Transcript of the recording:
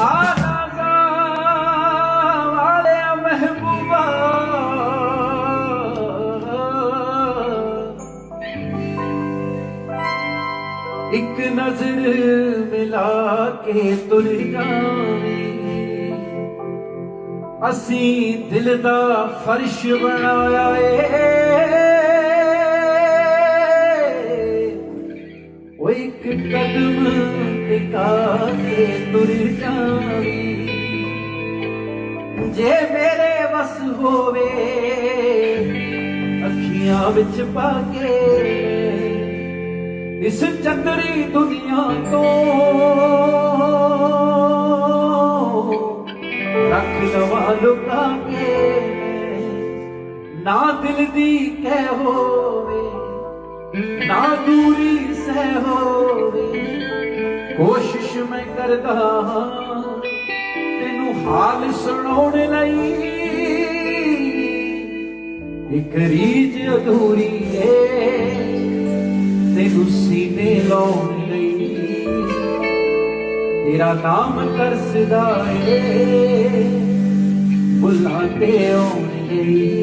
ਆ ਵਾਲਿਆ ਮਹਿਬੂਬਾ। ਇੱਕ ਨਜ਼ਰ ਮਿਲਾ ਕੇ ਤੁਰ ਜਾਵੀਂ। ਅਸੀਂ ਦਿਲ ਦਾ ਫਰਸ਼ ਬਣਾਇਆ ਏ। ਓ ਇੱਕ ਕਦਮ ਟਿਕਾ ਕੇ ਤੁਰ ਜਾਵੀਂ। ਜੇ ਮੇਰੇ ਵਸ ਹੋਵੇ, ਅੱਖੀਆਂ ਵਿੱਚ ਪਾ ਕੇ ਇਸ ਚੰਦਰੀ ਦੁਨੀਆ ਤੋਂ ਰੱਖ ਲਵਾ, ਲੁਕਾ ਕੇ ਨਾ ਦਿਲ ਦੀ ਕਹਿ ਹੋਵੇ, ਨਾ ਦੂਰੀ ਸਹਿ ਹੋਵੇ। ਕੋਸ਼ਿਸ਼ ਮੈਂ ਕਰਦਾ ਹਾਂ, ਤੈਨੂੰ ਹਾਲ ਸੁਣਾਉਣ ਲਈ। ਇੱਕ ਰੀਝ ਅਧੂਰੀ ਏ, ਤੈਨੂੰ ਸੀਨੇ ਲਾਉਣ ਲਈ। ਤੇਰਾ ਨਾਮ ਤਰਸਦਾ ਏ ਬੁੱਲਾਂ ਆਉਣ ਲਈ।